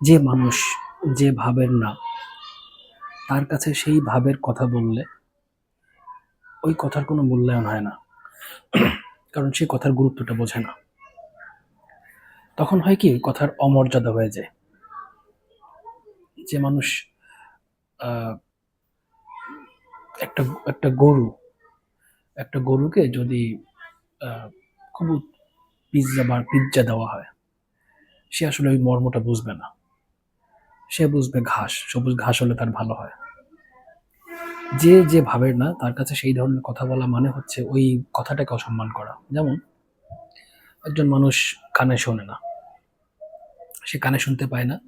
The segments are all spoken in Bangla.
যে মানুষ যে ভাবের না, তার কাছে সেই ভাবের কথা বললে ওই কথার কোনো মূল্যায়ন হয় না। কারণ সে কথার গুরুত্বটা বোঝে না। তখন হয় কি, কথার অমর্যাদা হয়ে যায়। যে মানুষ একটা একটা গরু, একটা গরুকে যদি খুব পিৎজা বা পিৎজা দেওয়া হয়, সে আসলে ওই মর্মটা বুঝবে না। সে বুঝবে ঘাস, সবুজ ঘাস হলে তার ভালো হয়। যে যে ভাবের না, তার কাছে সেই ধরনের কথা বলা মানে হচ্ছে ওই কথাটাকে অসম্মান করা। যেমন, একজন মানুষ কানে শোনে না। সে কানে শুনতে পায় না।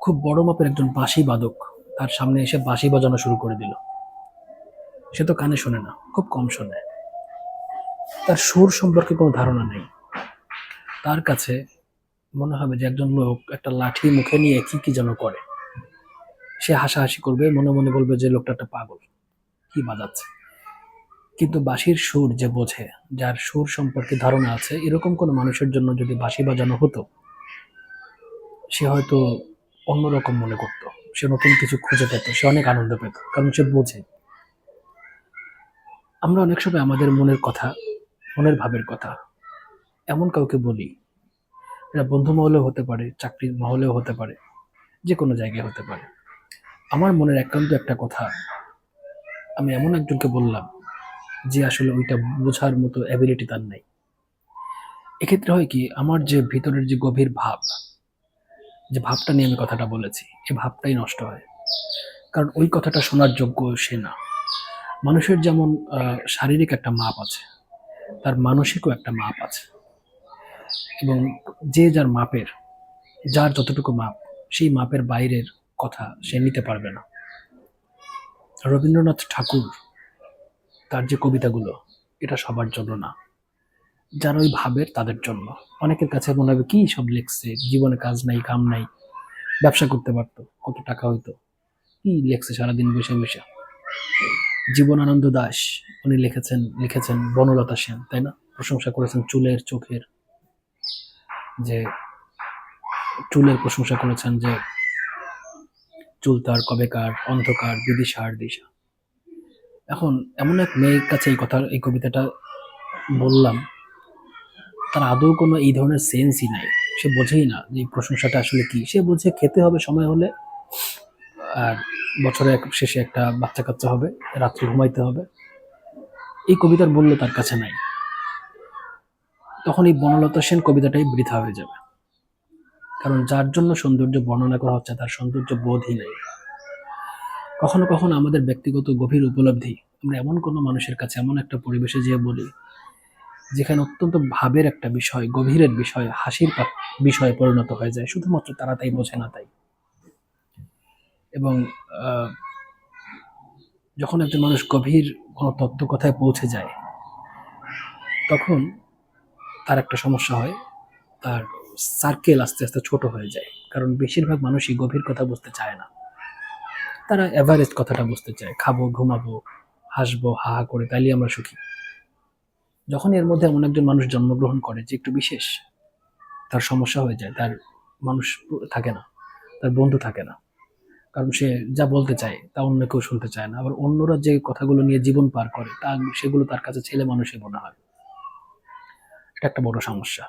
খুব বড় মাপের একজন বাঁশি বাদক তার সামনে এসে বাঁশি বাজানো শুরু করে দিল। সে তো কানে শোনে না, খুব কম শোনে। তার সুর সম্পর্কে কোনো ধারণা নেই। তার কাছে মনে হবে যে একজন লোক একটা লাঠি মুখে নিয়ে কি কি যেন করে। সে হাসাহাসি করবে, মনে মনে বলবে যে লোকটা একটা পাগল। কি বাজাচ্ছে? কিন্তু বাঁশির সুর যে বোঝে, যার সুর সম্পর্কে ধারণা আছে, এরকম কোনো মানুষের জন্য যদি বাঁশি বাজানো হতো, সে হয়তো অন্যরকম মনে করতো। সে নতুন কিছু খুঁজে পেত, সে অনেক আনন্দ পেত, কারণ সে বোঝে। আমরা অনেক সময় আমাদের মনের কথা, মনের ভাবের কথা এমন কাউকে বলি এটা বন্ধু মহলেও হতে পারে চাকরির মহলেও হতে পারে যে কোনো জায়গায় হতে পারে। আমার মনের একান্ত একটা কথা, আমি এমন একজনকে বললাম যে আসলে ওইটা বোঝার মতো অ্যাবিলিটি তার নেই। এক্ষেত্রে হয় কি, আমার যে ভিতরের যে গভীর ভাব, যে ভাবটা নিয়ে আমি কথাটা বলেছি এই ভাবটাই নষ্ট হয়। কারণ ওই কথাটা শোনার যোগ্য সে না। মানুষের যেমন শারীরিক একটা মাপ আছে, তার মানসিকও একটা মাপ আছে। এবং যে যার মাপের, যার যতটুকু মাপ, সেই মাপের বাইরের কথা সে নিতে পারবে না। রবীন্দ্রনাথ ঠাকুর, তার যে কবিতাগুলো, এটা সবার জন্য না। যারা ওই ভাবের, তাদের জন্য। অনেকের কাছে মনে হবে, কি সব লেখছে? জীবনে কাজ নাই, কাম নাই, ব্যবসা করতে পারতো, কত টাকা হইতো? কি লেখছে সারাদিন বসে বসে? জীবনানন্দ দাস উনি লিখেছেন লিখেছেন বনলতা সেন, তাই না? প্রশংসা করেছেন চুলের, চোখের। যে চুলের প্রশংসা করেছেন যে চুল তার কবেকার, অন্ধকার, বিদিশার দিশা। এখন এমন এক মেয়ের কাছে এই কথা এই কবিতাটা বললাম, তার আদৌ কোনো এই ধরনের সেন্সই নাই। সে বোঝেই না যে প্রশংসাটা আসলে কি। সে বোঝে খেতে হবে সময় হলে, আর বছরের এক- শেষে একটা বাচ্চা কাচ্চা হবে, রাত্রে ঘুমাইতে হবে। এই কবিতার মূল্য তার কাছে নাই। তখন এই বনলতা সেন কবিতাটাই বৃথা হয়ে যাবে। কারণ যার জন্য সৌন্দর্য বর্ণনা করা হচ্ছে, তার সৌন্দর্য বোধই নেই। কখনো কখনো আমাদের ব্যক্তিগত গভীর উপলব্ধি, আমরা এমন কোনো মানুষের কাছে, এমন একটা পরিবেশে যেয়ে বলি, যেখানে অত্যন্ত ভাবের একটা বিষয়, গভীরের বিষয়, হাসির বিষয়ে পরিণত হয়ে যায়। শুধুমাত্র তারা তাই বোঝে না তাই। এবং যখন একজন মানুষ গভীর কোনো তত্ত্ব কথায় পৌঁছে যায়, তখন তার একটা সমস্যা হয়, তার সার্কেল আস্তে আস্তে ছোট হয়ে যায়। কারণ বেশিরভাগ মানুষই গভীর কথা বুঝতে চায় না। তারা এভারেজ কথাটা বুঝতে চায়, খাব, ঘুমাবো, হাসবো, হা হা করে, তাইলে আমরা সুখী। যখন এর মধ্যে এমন একজন মানুষ জন্মগ্রহণ করে যে একটু বিশেষ, তার সমস্যা হয়ে যায়, তার মানুষ থাকে না, তার বন্ধু থাকে না। কারণ সে যা বলতে চায়, তা অন্য কেউ শুনতে চায় না। আবার অন্যরা যে কথাগুলো নিয়ে জীবন পার করে, তা সেগুলো তার কাছে ছেলে মানুষে মনে হয়। এটা একটা বড় সমস্যা।